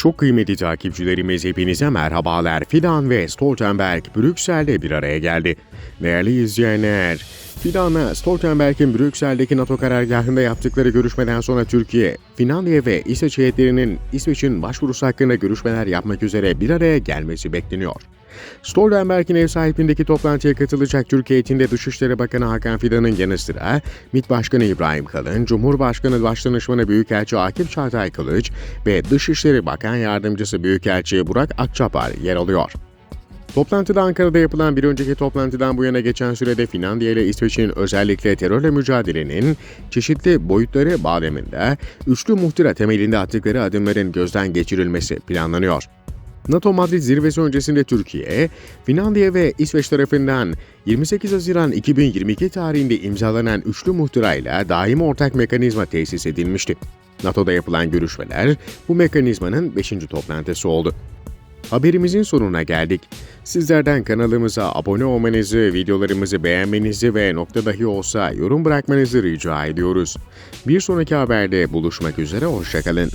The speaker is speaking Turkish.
Çok kıymetli takipçilerimiz hepinize merhabalar. Fidan ve Stoltenberg Brüksel'de bir araya geldi. Değerli izleyenler, Fidan'la Stoltenberg'in Brüksel'deki NATO karargahında yaptıkları görüşmeden sonra Türkiye, Finlandiya ve İsveç heyetlerinin İsveç'in başvurusu hakkında görüşmeler yapmak üzere bir araya gelmesi bekleniyor. Stoltenberg'in ev sahipliğindeki toplantıya katılacak Türkiye heyetinde Dışişleri Bakanı Hakan Fidan'ın yanı sıra MİT Başkanı İbrahim Kalın, Cumhurbaşkanı Başdanışmanı Büyükelçi Akif Çağatay Kılıç ve Dışişleri Bakan Yardımcısı Büyükelçi Burak Akçapar yer alıyor. Toplantıda Ankara'da yapılan bir önceki toplantıdan bu yana geçen sürede Finlandiya ile İsveç'in özellikle terörle mücadelenin çeşitli boyutları bağlamında üçlü muhtıra temelinde attıkları adımların gözden geçirilmesi planlanıyor. NATO Madrid zirvesi öncesinde Türkiye, Finlandiya ve İsveç tarafından 28 Haziran 2022 tarihinde imzalanan üçlü muhtırayla daimi ortak mekanizma tesis edilmişti. NATO'da yapılan görüşmeler bu mekanizmanın 5. toplantısı oldu. Haberimizin sonuna geldik. Sizlerden kanalımıza abone olmanızı, videolarımızı beğenmenizi ve nokta dahi olsa yorum bırakmanızı rica ediyoruz. Bir sonraki haberde buluşmak üzere, hoşçakalın.